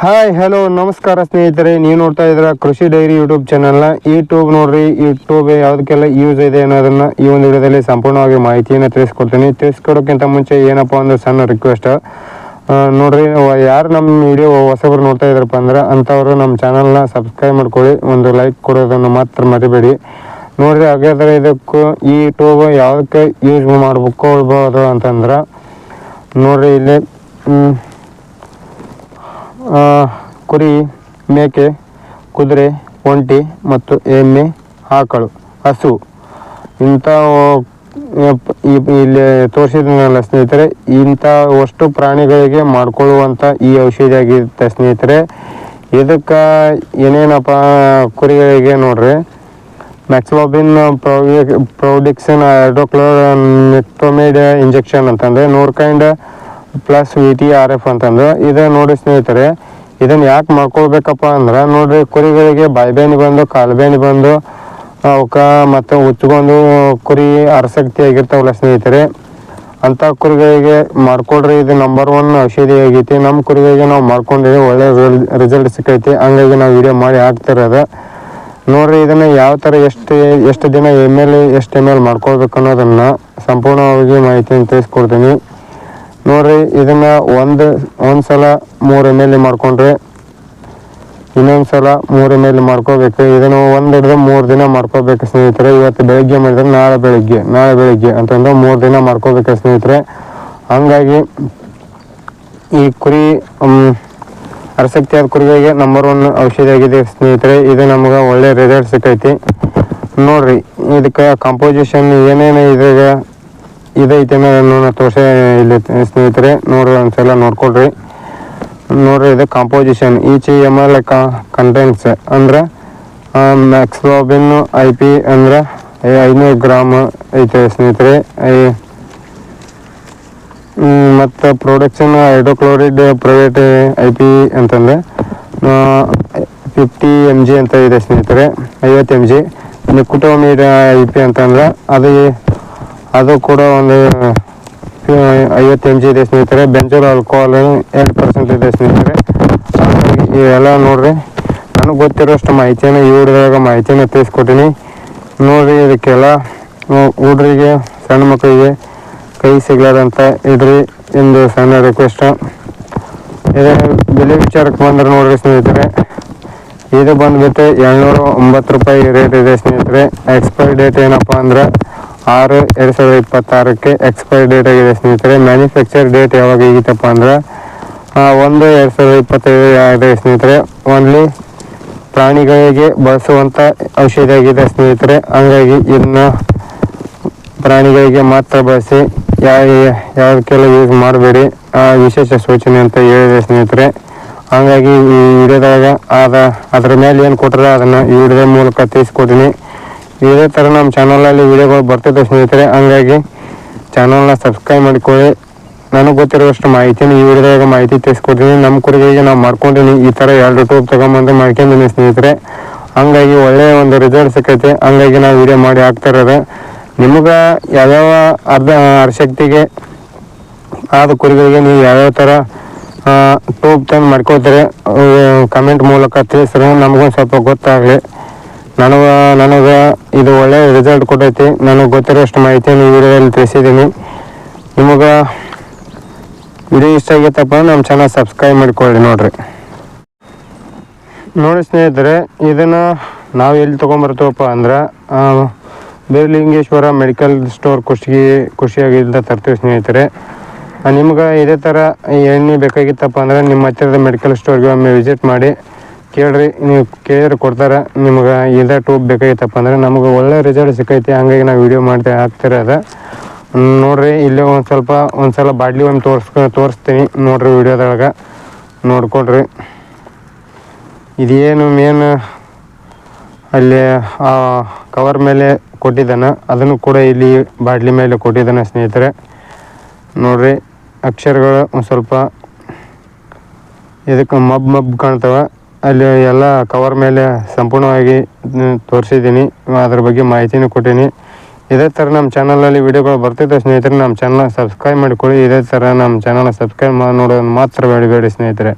Hi hello ನಮಸ್ಕಾರ ಸ್ನೇಹಿತರೆ. ನೀವು ನೋಡ್ತಾ ಇದ್ರ ಕೃಷಿ ಡೈರಿ ಯೂಟ್ಯೂಬ್ ಚಾನಲ್ನ ಈ ಟ್ಯೂಬ್ ನೋಡ್ರಿ ಈ ಟ್ಯೂಬ್ ಯಾವುದಕ್ಕೆಲ್ಲ ಯೂಸ್ ಇದೆ ಅನ್ನೋದನ್ನ ಈ ಒಂದು ವಿಡಿಯೋದಲ್ಲಿ ಸಂಪೂರ್ಣವಾಗಿ ಮಾಹಿತಿಯನ್ನು ತಿಳಿಸ್ಕೊಡ್ತೀನಿ. ತಿಳಿಸ್ಕೊಡೋಕ್ಕಿಂತ ಮುಂಚೆ ಏನಪ್ಪಾ ಒಂದು ಸಣ್ಣ ರಿಕ್ವೆಸ್ಟ್ ನೋಡ್ರಿ ಯಾರು ನಮ್ಮ ವಿಡಿಯೋ ಹೊಸಬ್ರು ನೋಡ್ತಾ ಇದ್ರಪ್ಪ ಅಂದ್ರೆ ಅಂಥವ್ರು ನಮ್ಮ ಚಾನಲ್ನ ಸಬ್ಸ್ಕ್ರೈಬ್ ಮಾಡ್ಕೊಳ್ಳಿ. ಒಂದು ಲೈಕ್ ಕೊಡೋದನ್ನು ಮಾತ್ರ ಮರಿಬೇಡಿ. ನೋಡ್ರಿ ಹಾಗಾದ್ರೆ ಇದಕ್ಕೂ ಈ ಟ್ಯೂಬ್ ಯಾವುದಕ್ಕೆ ಯೂಸ್ ಮಾಡ್ಬೇಕು ಅಂತಂದ್ರೆ, ನೋಡ್ರಿ ಇಲ್ಲಿ ಕುರಿ, ಮೇಕೆ, ಕುದುರೆ, ಒಂಟಿ ಮತ್ತು ಎಮ್ಮೆ, ಆಕಳು, ಹಸು. ಇಂಥ ಇಲ್ಲಿ ತೋರಿಸಿದ್ನಲ್ಲ ಸ್ನೇಹಿತರೆ ಇಂಥ ಅಷ್ಟು ಪ್ರಾಣಿಗಳಿಗೆ ಮಾಡಿಕೊಳ್ಳುವಂಥ ಈ ಔಷಧಿ ಆಗಿರುತ್ತೆ ಸ್ನೇಹಿತರೆ. ಇದಕ್ಕೆ ಏನೇನಪ್ಪ, ಕುರಿಗಳಿಗೆ ನೋಡ್ರಿ. ಮ್ಯಾಕ್ಸ್ಲೋಬಿನ್ ಪ್ರೊಡಿಕ್ಷನ್ ಹೈಡ್ರೋಕ್ಲೋಮೆಕ್ಟೋಮೇಡ್ ಇಂಜೆಕ್ಷನ್ ಅಂತಂದ್ರೆ Neurokind plus V T R F ಅಂತಂದು. ಇದು ನೋಡಿ ಸ್ನೇಹಿತರೆ, ಇದನ್ನ ಯಾಕೆ ಮಾಡ್ಕೊಳ್ಬೇಕಪ್ಪ ಅಂದ್ರೆ, ನೋಡ್ರಿ, ಕುರಿಗಳಿಗೆ ಬಾಯ್ಬೇನಿ ಬಂದು, ಕಾಲ್ಬೇನಿ ಬಂದು, ಅವಕ್ಕೆ ಮತ್ತು ಉಚ್ಕೊಂಡು ಕುರಿ ಆಸಕ್ತಿ ಆಗಿರ್ತಾವಲ್ಲ ಸ್ನೇಹಿತರೆ ಅಂಥ ಕುರಿಗಳಿಗೆ ಮಾಡ್ಕೊಡ್ರಿ. ಇದು ನಂಬರ್ ಒನ್ ಔಷಧಿ ಆಗೈತಿ. ನಮ್ಮ ಕುರಿಗಳಿಗೆ ನಾವು ಮಾಡ್ಕೊಂಡ್ರೆ ಒಳ್ಳೆ ರಿಸಲ್ಟ್ ಸಿಕ್ಕೈತಿ. ಹಂಗಾಗಿ ನಾವು ವಿಡಿಯೋ ಮಾಡಿ ಹಾಕ್ತಿರೋದು. ನೋಡ್ರಿ, ಇದನ್ನ ಯಾವ ಥರ ಎಷ್ಟು ಎಷ್ಟು ದಿನ ಎಂ ಎಲ್ ಎಷ್ಟು ಎಂ ಎಲ್ ಮಾಡ್ಕೊಳ್ಬೇಕು ಅನ್ನೋದನ್ನ ಸಂಪೂರ್ಣವಾಗಿ ಮಾಹಿತಿಯನ್ನು ತಿಳಿಸ್ಕೊಡ್ತೀನಿ ನೋಡ್ರಿ ಇದನ್ನ ಒಂದು ಒಂದು ಸಲ ಮೂರು ಎಂ ಎಲ್ ಮಾಡ್ಕೊಂಡ್ರಿ ಇನ್ನೊಂದು ಸಲ ಮೂರು ಎಂ ಎಲ್ ಮಾಡ್ಕೋಬೇಕು. ಇದನ್ನು ಒಂದು ಹಿಡಿದು ಮೂರು ದಿನ ಮಾಡ್ಕೋಬೇಕು ಸ್ನೇಹಿತರೆ. ಇವತ್ತು ಬೆಳಿಗ್ಗೆ ಮಾಡಿದ್ರೆ ನಾಳೆ ಬೆಳಿಗ್ಗೆ ನಾಳೆ ಬೆಳಿಗ್ಗೆ ಅಂತಂದ್ರೆ ಮೂರು ದಿನ ಮಾಡ್ಕೋಬೇಕು ಸ್ನೇಹಿತರೆ. ಹಂಗಾಗಿ ಈ ಕುರಿ ಮ್, ಆದ ಕುರಿಗಳಿಗೆ ನಂಬರ್ ಒನ್ ಔಷಧಿ ಆಗಿದೆ ಸ್ನೇಹಿತರೆ. ಇದು ನಮ್ಗೆ ಒಳ್ಳೆ ರಿಸಲ್ಟ್ ಸಿಕ್ಕೈತಿ. ನೋಡ್ರಿ ಇದಕ್ಕೆ ಕಾಂಪೋಸಿಷನ್ ಏನೇನು ಇದಾಗ ಇದೈತೆ ಅನ್ನೋದನ್ನು ತೋಸೆ ಇಲ್ಲಿ ಸ್ನೇಹಿತರೆ, ನೋಡ್ರಿ ಒಂದ್ಸಲ ನೋಡ್ಕೊಳ್ರಿ. ನೋಡ್ರಿ ಇದು composition each M L contents ಅಂದ್ರೆ ಮ್ಯಾಕ್ಸ್ಲೋಬಿನ್ ಐ ಪಿ ಅಂದ್ರೆ ಐನೂರು ಗ್ರಾಮ್ ಐತೆ ಸ್ನೇಹಿತರೆ. ಮತ್ತು production hydrochloride private I P ಅಂತಂದ್ರೆ ಫಿಫ್ಟಿ ಎಂ ಜಿ ಅಂತ ಇದೆ ಸ್ನೇಹಿತರೆ, ಐವತ್ತು ಎಂ ಜಿ ಕುಟುಂಬ ಐ ಪಿ ಅಂತಂದ್ರೆ, ಅದು ಅದು ಕೂಡ ಒಂದು ಐವತ್ತು ಎಂ ಜಿ ಇದೆ ಸ್ನೇಹಿತರೆ, ಬೆಂಜೂರ್ ಆಲ್ಕೋಹಾಲ್ ಎರಡು ಪರ್ಸೆಂಟ್ ಇದೆ ಸ್ನೇಹಿತರೆ. ಇವೆಲ್ಲ ನೋಡ್ರಿ. ನನಗೆ ಗೊತ್ತಿರೋಷ್ಟು ಮಾಹಿತಿಯನ್ನು ಈ ಹುಡುಗ ಮಾಹಿತಿಯನ್ನು ತಿಳಿಸ್ಕೊಟ್ಟಿನಿ ನೋಡ್ರಿ ಇದಕ್ಕೆಲ್ಲ ಹುಡ್ರಿಗೆ, ಸಣ್ಣ ಮಕ್ಕಳಿಗೆ ಕೈ ಸಿಗ್ಲಾರಂತ ಇಡ್ರಿ ಎಂದು ಸಣ್ಣ ರಿಕ್ವೆಸ್ಟ್ ಇದರ ಬೆಲೆ ವಿಚಾರಕ್ಕೆ ಬಂದ್ರೆ ನೋಡ್ರಿ ಸ್ನೇಹಿತರೆ. ಇದು ಬಂದ್ಬಿಟ್ಟು ಏಳ್ನೂರ ಒಂಬತ್ತು ರೂಪಾಯಿ ರೇಟ್ ಇದೆ ಸ್ನೇಹಿತರೆ. ಎಕ್ಸ್ಪೈರಿ ಡೇಟ್ ಏನಪ್ಪ ಅಂದ್ರೆ ಆರು ಎರಡು ಸಾವಿರದ ಇಪ್ಪತ್ತಾರಕ್ಕೆ ಎಕ್ಸ್ಪೈರಿ ಡೇಟ್ ಆಗಿದೆ ಸ್ನೇಹಿತರೆ. ಮ್ಯಾನುಫ್ಯಾಕ್ಚರ್ ಡೇಟ್ ಯಾವಾಗ ಈಗಿತ್ತಪ್ಪ ಅಂದ್ರೆ ಆ, ಒಂದು ಎರಡು ಸಾವಿರದ ಇಪ್ಪತ್ತೈದು ಆಗಿದೆ ಸ್ನೇಹಿತರೆ. ಓನ್ಲಿ ಪ್ರಾಣಿಗಳಿಗೆ ಬಳಸುವಂಥ ಔಷಧಿ ಆಗಿದೆ ಸ್ನೇಹಿತರೆ. ಹಂಗಾಗಿ ಇದನ್ನ ಪ್ರಾಣಿಗಳಿಗೆ ಮಾತ್ರ ಬಳಸಿ ಯಾವ ಯಾವುದಕ್ಕೆಲ್ಲ ಯೂಸ್ ಮಾಡಬೇಡಿ. ವಿಶೇಷ ಸೂಚನೆ ಅಂತ ಹೇಳಿದೆ ಸ್ನೇಹಿತರೆ. ಹಾಗಾಗಿ ಈ ವಿಡಿಯೋದಾಗ ಅದ ಅದ್ರ ಮೇಲೆ ಏನು ಕೊಟ್ಟರೆ ಅದನ್ನು ಈ ವಿಡಿಯೋದ ಮೂಲಕ ತಿಳಿಸ್ಕೊಡ್ತೀನಿ. ಇದೇ ಥರ ನಮ್ಮ ಚಾನಲಲ್ಲಿ ವಿಡಿಯೋಗಳು ಬರ್ತಿದ್ದ ಸ್ನೇಹಿತರೆ. ಹಂಗಾಗಿ ಚಾನಲ್ನ ಸಬ್ಸ್ಕ್ರೈಬ್ ಮಾಡಿಕೊಳ್ಳಿ. ನನಗೆ ಗೊತ್ತಿರುವಷ್ಟು ಮಾಹಿತಿನ ಈ ವಿಡಿಯೋದಾಗ ಮಾಹಿತಿ ತಿಳಿಸ್ಕೊಡ್ತೀನಿ. ನಮ್ಮ ಕುರಿಗಳಿಗೆ ನಾವು ಮಾಡ್ಕೊಂಡಿನಿ ಈ ಥರ ಎರಡು ಟೂಬ್ ತೊಗೊಂಬಂದು ಮಾಡ್ಕೊಂಡಿನಿ ಸ್ನೇಹಿತರೆ. ಹಂಗಾಗಿ ಒಳ್ಳೆಯ ಒಂದು ರಿಸಲ್ಟ್ ಸಿಕ್ಕೈತೆ. ಹಂಗಾಗಿ ನಾವು ವಿಡಿಯೋ ಮಾಡಿ ಹಾಕ್ತಾ ಇರೋದು. ನಿಮ್ಗೆ ಯಾವ್ಯಾವ ಅರ್ಧ, ಅರ್ಶಕ್ತಿಗೆ ಆದ ಕುರಿಗಳಿಗೆ ನೀವು ಯಾವ್ಯಾವ ಥರ ಟೂಬ್ ತಂದು ಮಾಡ್ಕೋತೀರಿ ಕಮೆಂಟ್ ಮೂಲಕ ತಿಳಿಸ್ರೆ. ನಮಗೂ ಸ್ವಲ್ಪ ಗೊತ್ತಾಗಲಿ. ನನಗೆ ನನಗೆ ಇದು ಒಳ್ಳೆ ರಿಸಲ್ಟ್ ಕೊಟ್ಟೈತಿ. ನನಗೆ ಗೊತ್ತಿರೋಷ್ಟು ಮಾಹಿತಿಯನ್ನು ಈ ವಿಡಿಯೋದಲ್ಲಿ ತಿಳಿಸಿದ್ದೀನಿ. ನಿಮಗೆ ವಿಡಿಯೋ ಇಷ್ಟ ಆಗೈತಪ್ಪ ನಮ್ಮ ಚಾನಲ್ ಸಬ್ಸ್ಕ್ರೈಬ್ ಮಾಡಿಕೊಳ್ಳಿ ನೋಡ್ರಿ. ನೋಡಿ ಸ್ನೇಹಿತರೆ, ಇದನ್ನು ನಾವು ಎಲ್ಲಿ ತೊಗೊಂಬರ್ತೀವಪ್ಪ ಅಂದ್ರೆ ಬೇರ್ಲಿಂಗೇಶ್ವರ ಮೆಡಿಕಲ್ ಸ್ಟೋರ್ ಕುಷ್ಟಗಿ ಖುಷಿಯಾಗಿಂದ ತರ್ತೀವಿ ಸ್ನೇಹಿತರೆ. ನಿಮ್ಗೆ ಇದೇ ಥರ ಎಣ್ಣೆ ಬೇಕಾಗಿತ್ತಪ್ಪ ಅಂದ್ರೆ ನಿಮ್ಮ ಹತ್ತಿರದ ಮೆಡಿಕಲ್ ಸ್ಟೋರ್ಗೆ ಒಮ್ಮೆ ವಿಸಿಟ್ ಮಾಡಿ. ಕೇಳ್ರಿ, ನೀವು ಕೇಳಿದ್ರೆ ಕೊಡ್ತಾರೆ. ನಿಮ್ಗೆ ಇದೇ ಟೂಬ್ ಬೇಕಾಗಿತ್ತಪ್ಪ ಅಂದ್ರೆ ನಮಗೆ ಒಳ್ಳೆ ರಿಸಲ್ಟ್ ಸಿಕ್ಕೈತಿ. ಹಂಗಾಗಿ ನಾವು ವೀಡಿಯೋ ಮಾಡ್ತಾ ಹಾಕ್ತಿರೋದು ನೋಡ್ರಿ, ಇಲ್ಲಿ ಒಂದು ಸ್ವಲ್ಪ, ಒಂದು ಸಲ ಬಾಡ್ಲಿ ಒಂದು ತೋರಿಸ್ಕೊ, ತೋರಿಸ್ತೀನಿ ನೋಡ್ರಿ ವಿಡಿಯೋದೊಳಗೆ ನೋಡ್ಕೊಳ್ರಿ. ಇದೇನು ಮೇನ್ ಅಲ್ಲಿ, ಆ ಕವರ್ ಮೇಲೆ ಕೊಟ್ಟಿದ್ದಾನೆ. ಅದನ್ನು ಕೂಡ ಇಲ್ಲಿ ಬಾಡ್ಲಿ ಮೇಲೆ ಕೊಟ್ಟಿದ್ದಾನೆ ಸ್ನೇಹಿತರೆ. ನೋಡ್ರಿ, ಅಕ್ಷರಗಳು ಒಂದು ಸ್ವಲ್ಪ ಇದಕ್ಕೆ ಮಬ್ ಮಬ್ ಕಾಣ್ತವೆ. ಅಲ್ಲಿ ಎಲ್ಲ ಕವರ್ ಮೇಲೆ ಸಂಪೂರ್ಣವಾಗಿ ತೋರಿಸಿದ್ದೀನಿ. ಅದ್ರ ಬಗ್ಗೆ ಮಾಹಿತಿನೂ ಕೊಟ್ಟೀನಿ. ಇದೇ ಥರ ನಮ್ಮ ಚಾನಲಲ್ಲಿ ವಿಡಿಯೋಗಳು ಬರ್ತಿದ್ದ ಸ್ನೇಹಿತರೆ ನಮ್ಮ ಚಾನಲ್ ಸಬ್ಸ್ಕ್ರೈಬ್ ಮಾಡಿಕೊಳ್ಳಿ. ಇದೇ ಥರ ನಮ್ಮ ಚಾನಲ್ನ ಸಬ್ಸ್ಕ್ರೈಬ್ ಮಾಡಿ ನೋಡೋದು ಮಾತ್ರ ಬೇಡಬೇಡಿ ಸ್ನೇಹಿತರೆ.